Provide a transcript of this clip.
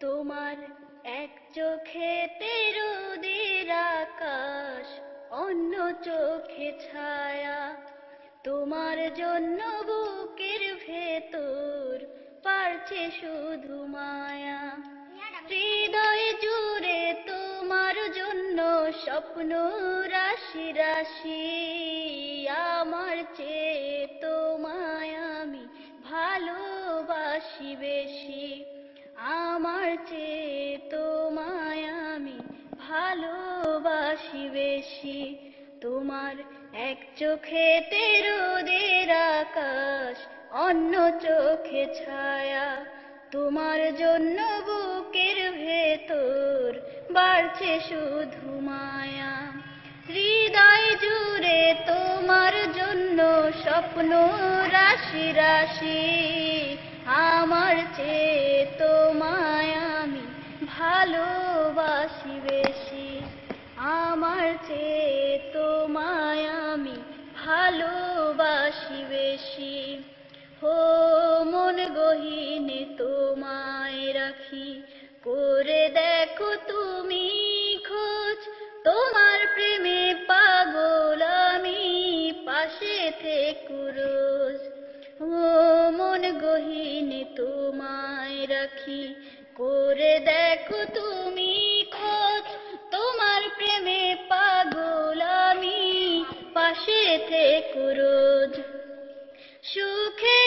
তোমার এক চোখে তেরোদের আকাশ, অন্য চোখে ছায়া। তোমার জন্য বুকের ভেতর পারছে শুধু মায়া। হৃদয় জুড়ে তোমার জন্য স্বপ্ন রাশি রাশি, আমার চেয়ে চেয়ে তোমায় আমি ভালোবাসি বেশি। তোমার এক চোখে তেরোদের আকাশ, অন্য চোখে ছায়া। তোমার জন্য বুকের ভেতর বাড়ছে শুধু মায়া। হৃদয় জুড়ে তোমার জন্য স্বপ্ন রাশি রাশি। আমার চেয়ে আমি ভালোবাসি বেশি। আমার চেয়ে তোমায় আমি ভালোবাসি বেশি। হো, মন গহীনে তোমায় রাখি। করে দেখো তুমি খোঁজ। তোমার প্রেমে পাগল আমি পাশে থেকো রোজ। ও মন গহীনে তোমায় রাখি। পরে দেখো তুমি খোঁজ। তোমার প্রেমে পাগল আমি পাশে থেকে রোজ। সুখে